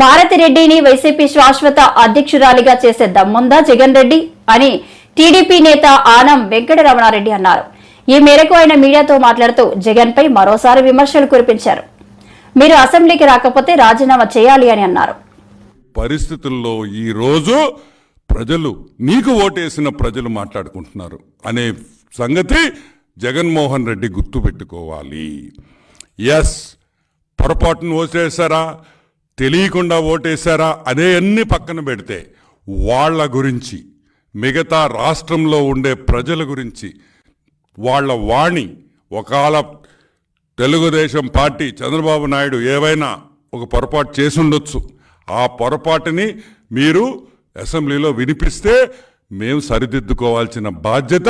భారతిరెడ్డిని YCP శాశ్వత అధ్యక్షురాలిగా చేసే దమ్ముందా జగన్ రెడ్డి అని టీడీపీ నేత ఆనం వెంకటరమణారెడ్డి అన్నారు. ఈ మేరకు ఆయన మీడియాతో మాట్లాడుతూ జగన్ పై మరోసారి విమర్శలు కురిపించారు. మీరు అసెంబ్లీకి రాకపోతే రాజీనామా చేయాలి అని అన్నారు. పరిస్థితుల్లో ఈ రోజు ప్రజలు నీకు ఓటేసిన ప్రజలు మాట్లాడుకుంటున్నారు అనే సంగతి జగన్మోహన్ రెడ్డి గుర్తుపెట్టుకోవాలి. ఎస్ పొరపాటును ఓటేశారా తెలియకుండా ఓటేశారా? అనే అన్ని పక్కన పెడితే వాళ్ళ గురించి మిగతా రాష్ట్రంలో ఉండే ప్రజల గురించి వాళ్ళ వాణి ఒకవేళ తెలుగుదేశం పార్టీ చంద్రబాబు నాయుడు ఏవైనా ఒక పొరపాటు చేసి ఉండొచ్చు ఆ పొరపాటుని మీరు అసెంబ్లీలో వినిపిస్తే మేము సరిదిద్దుకోవాల్సిన బాధ్యత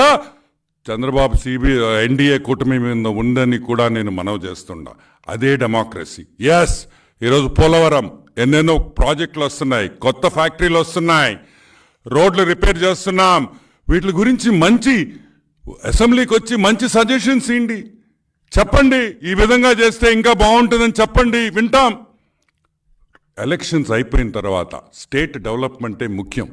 చంద్రబాబు సిబి ఎన్డీఏ కూటమి మీద ఉందని కూడా నేను మనవి చేస్తున్నా అదే డెమోక్రసీ ఎస్ ఈరోజు పోలవరం ఎన్నెన్నో ప్రాజెక్టులు వస్తున్నాయి కొత్త ఫ్యాక్టరీలు వస్తున్నాయి రోడ్లు రిపేర్ చేస్తున్నాం. వీటి గురించి మంచి అసెంబ్లీకి వచ్చి మంచి సజెషన్స్ ఇండి చెప్పండి ఈ విధంగా చేస్తే ఇంకా బాగుంటుందని చెప్పండి వింటాం. ఎలక్షన్స్ అయిపోయిన తర్వాత స్టేట్ డెవలప్మెంటే ముఖ్యం.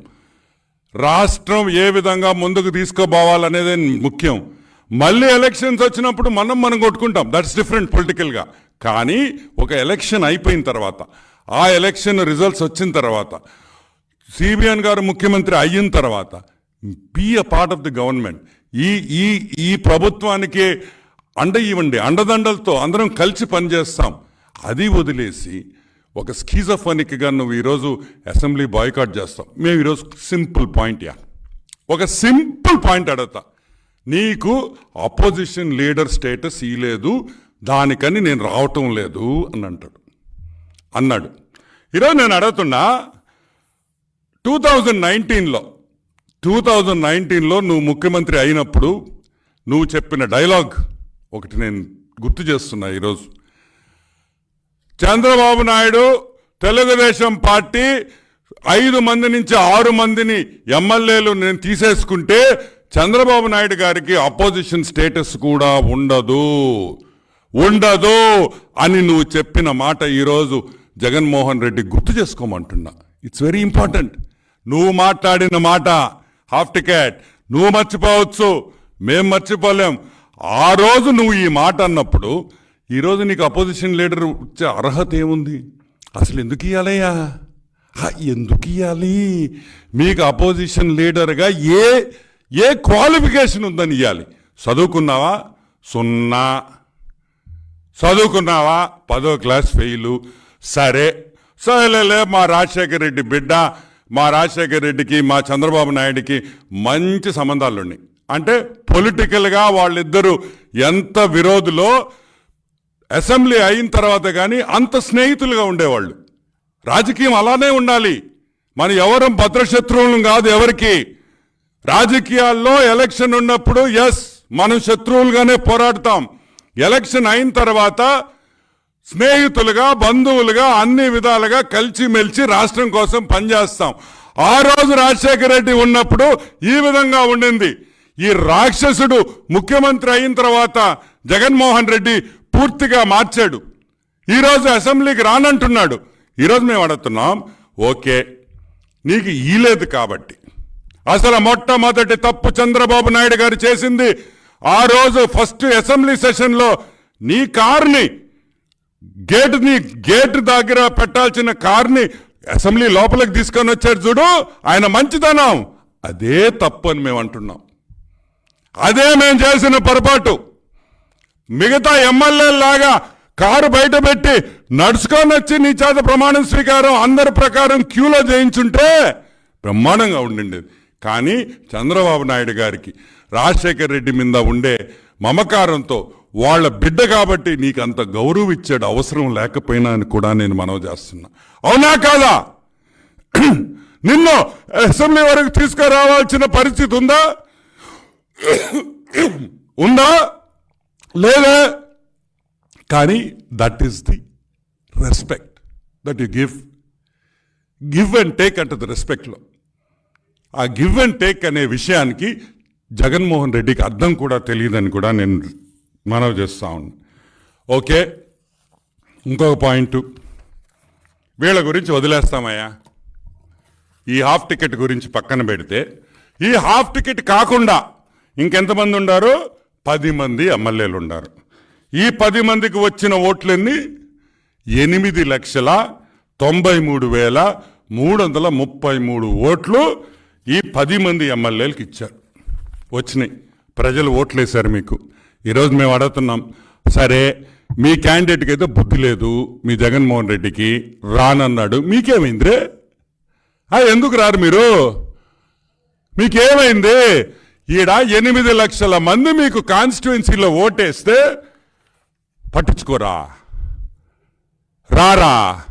రాష్ట్రం ఏ విధంగా ముందుకు తీసుకోబోవాలనేది ముఖ్యం. మళ్ళీ ఎలక్షన్స్ వచ్చినప్పుడు మనం మనం కొట్టుకుంటాం. దట్స్ డిఫరెంట్ పొలిటికల్గా కానీ ఒక ఎలక్షన్ అయిపోయిన తర్వాత ఆ ఎలక్షన్ రిజల్ట్స్ వచ్చిన తర్వాత సిబిఎన్ గారు ముఖ్యమంత్రి అయిన తర్వాత be a part of the government ఈ ఈ ఈ ప్రభుత్వానికి అండ ఇవ్వండి. అండదండలతో అందరం కలిసి పనిచేస్తాం. అది వదిలేసి ఒక స్కీజఫోనిక్గా నువ్వు ఈరోజు అసెంబ్లీ బాయ్కాట్ చేస్తావు. మేము ఈరోజు సింపుల్ పాయింట్ యా. ఒక సింపుల్ పాయింట్ అడుగుతా. నీకు అపోజిషన్ లీడర్ స్టేటస్ ఇలేదు దానికని నేను రావటం లేదు అని అంటాడు. అన్నాడు. ఈరోజు నేను అడుగుతున్నా టూ థౌజండ్ నైన్టీన్లో టూ థౌజండ్ నైన్టీన్లో నువ్వు ముఖ్యమంత్రి అయినప్పుడు నువ్వు చెప్పిన డైలాగ్ ఒకటి నేను గుర్తు చేస్తున్నా ఈరోజు. చంద్రబాబు నాయుడు తెలుగుదేశం పార్టీ ఐదు మంది నుంచి ఆరు మందిని ఎమ్మెల్యేలు నేను తీసేసుకుంటే చంద్రబాబు నాయుడు గారికి అపోజిషన్ స్టేటస్ కూడా ఉండదు. ఉండదు అని నువ్వు చెప్పిన మాట ఈరోజు జగన్మోహన్ రెడ్డి గుర్తు చేసుకోమంటున్నా. ఇట్స్ వెరీ ఇంపార్టెంట్ నువ్వు మాట్లాడిన మాట హాఫ్ టికెట్ నువ్వు మర్చిపోవచ్చు. మేం మర్చిపోలేం. ఆ రోజు నువ్వు ఈ మాట అన్నప్పుడు ఈరోజు నీకు అపోజిషన్ లీడర్ వచ్చే అర్హత ఏముంది? అసలు ఎందుకు ఇవ్వాలయ్యా ఎందుకు ఇవ్వాలి మీకు అపోజిషన్ లీడర్గా ఏ ఏ క్వాలిఫికేషన్ ఉందని ఇవ్వాలి చదువుకున్నావా? సున్నా. చదువుకున్నావా? పదో క్లాస్ ఫెయిలు సరే. సరేలే మా రాజశేఖర రెడ్డి బిడ్డ మా రాజశేఖర రెడ్డికి మా చంద్రబాబు నాయుడికి మంచి సంబంధాలు ఉన్నాయి అంటే పొలిటికల్గా వాళ్ళిద్దరూ ఎంత విరోధులో అసెంబ్లీ అయిన తర్వాత కానీ అంత స్నేహితులుగా ఉండేవాళ్ళు. రాజకీయం అలానే ఉండాలి. మన ఎవరం భద్రశత్రువులు కాదు ఎవరికి. రాజకీయాల్లో ఎలక్షన్ ఉన్నప్పుడు ఎస్ మనం శత్రువులుగానే పోరాడతాం. ఎలక్షన్ అయిన తర్వాత స్నేహితులుగా బంధువులుగా అన్ని విధాలుగా కలిసిమెలిసి రాష్ట్రం కోసం పనిచేస్తాం. ఆ రోజు రాజశేఖర రెడ్డి ఉన్నప్పుడు ఈ విధంగా ఉండింది. ఈ రాక్షసుడు ముఖ్యమంత్రి అయిన తర్వాత జగన్మోహన్ రెడ్డి పూర్తిగా మార్చాడు. ఈరోజు అసెంబ్లీకి రానంటున్నాడు. ఈరోజు మేము అడుగుతున్నాం ఓకే నీకు ఈలేదు కాబట్టి. అసలు మొట్టమొదటి తప్పు చంద్రబాబు నాయుడు గారు చేసింది ఆ రోజు ఫస్ట్ అసెంబ్లీ సెషన్లో నీ కార్ని గేటుని గేట్ దగ్గర పెట్టాల్సిన కార్ని అసెంబ్లీ లోపలికి తీసుకొని వచ్చాడు చూడు ఆయన మంచిదనం అదే తప్పు అని మేము అంటున్నాం. అదే మేము చేసిన పొరపాటు. మిగతా ఎమ్మెల్యేలాగా కారు బయట పెట్టి నడుచుకొని వచ్చి నీ చేత ప్రమాణం స్వీకారం అందరి ప్రకారం క్యూలో చేయించుంటే బ్రహ్మాండంగా ఉండిండేది. కానీ చంద్రబాబు నాయుడు గారికి రాజశేఖర్ రెడ్డి మీద ఉండే మమకారంతో వాళ్ళ బిడ్డ కాబట్టి నీకు అంత గౌరవం ఇచ్చాడు అవసరం లేకపోయినా అని కూడా నేను మనవి చేస్తున్నా. అవునా కాదా? నిన్ను అసెంబ్లీ వరకు తీసుకురావాల్సిన పరిస్థితి ఉందా? ఉందా? లేదా కానీ that is the respect that you give give and take అంటే ది రెస్పెక్ట్లో ఆ గివ్ అండ్ టేక్ అనే విషయానికి జగన్మోహన్ రెడ్డికి అర్థం కూడా తెలియదని కూడా నేను మనవి చేస్తా ఉన్నాను ఓకే ఇంకొక పాయింట్. వీళ్ళ గురించి వదిలేస్తామయ్యా. ఈ హాఫ్ టికెట్ గురించి పక్కన పెడితే ఈ హాఫ్ టికెట్ కాకుండా ఇంకెంతమంది ఉన్నారు పది మంది ఎమ్మెల్యేలు ఉన్నారు ఈ పది మందికి వచ్చిన ఓట్లన్నీ ఎనిమిది లక్షల తొంభై మూడు వేల మూడు వందల ముప్పై మూడు ఓట్లు ఈ పది మంది ఎమ్మెల్యేలకు ఇచ్చారు. వచ్చినాయి. ప్రజలు ఓట్లేశారు మీకు. ఈరోజు మేము అడుగుతున్నాం సరే మీ క్యాండిడేట్కి అయితే బుద్ధి లేదు మీ జగన్మోహన్ రెడ్డికి రానన్నాడు మీకేమైందిరే ఆ, ఎందుకు రారు మీరు? మీకేమైంది? ఈడ ఎనిమిది లక్షల మంది మీకు కాన్స్టిట్యున్సీలో ఓటేస్తే పట్టించుకోరా. రారా.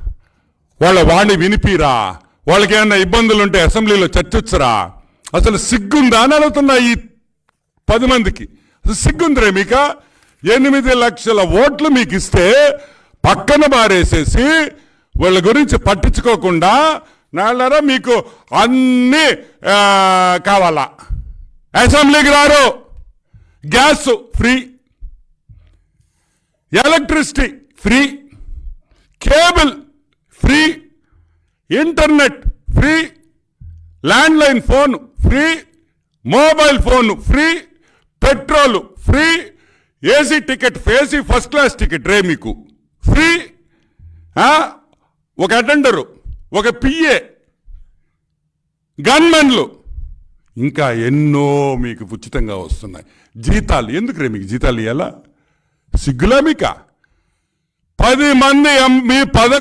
వాళ్ళ వాణి వినిపిరా. వాళ్ళకి ఏమన్నా ఇబ్బందులు ఉంటే అసెంబ్లీలో చర్చించరా అసలు సిగ్గుందా? అని అడుగుతున్నా ఈ పది మందికి. అసలు సిగ్గుందిరే మీక? ఎనిమిది లక్షల ఓట్లు మీకు ఇస్తే పక్కన బారేసేసి వాళ్ళ గురించి పట్టించుకోకుండా నాళ్ళరా మీకు అన్నీ కావాలా? అసెంబ్లీకి రారు. Gas free. Electricity free. Cable free. Internet free. Landline phone free. Mobile phone free. Petrol free. AC ticket AC first class ticket రే మీకు. ఫ్రీ. ఒక అటెండరు ఒక పిఏ గన్మెన్లు. ఇంకా ఎన్నో మీకు ఉచితంగా వస్తున్నాయి. జీతాలు ఎందుకు రే మీకు జీతాలు ఇవ్వాలా సిగ్గులా మీక? పది మంది మీ పద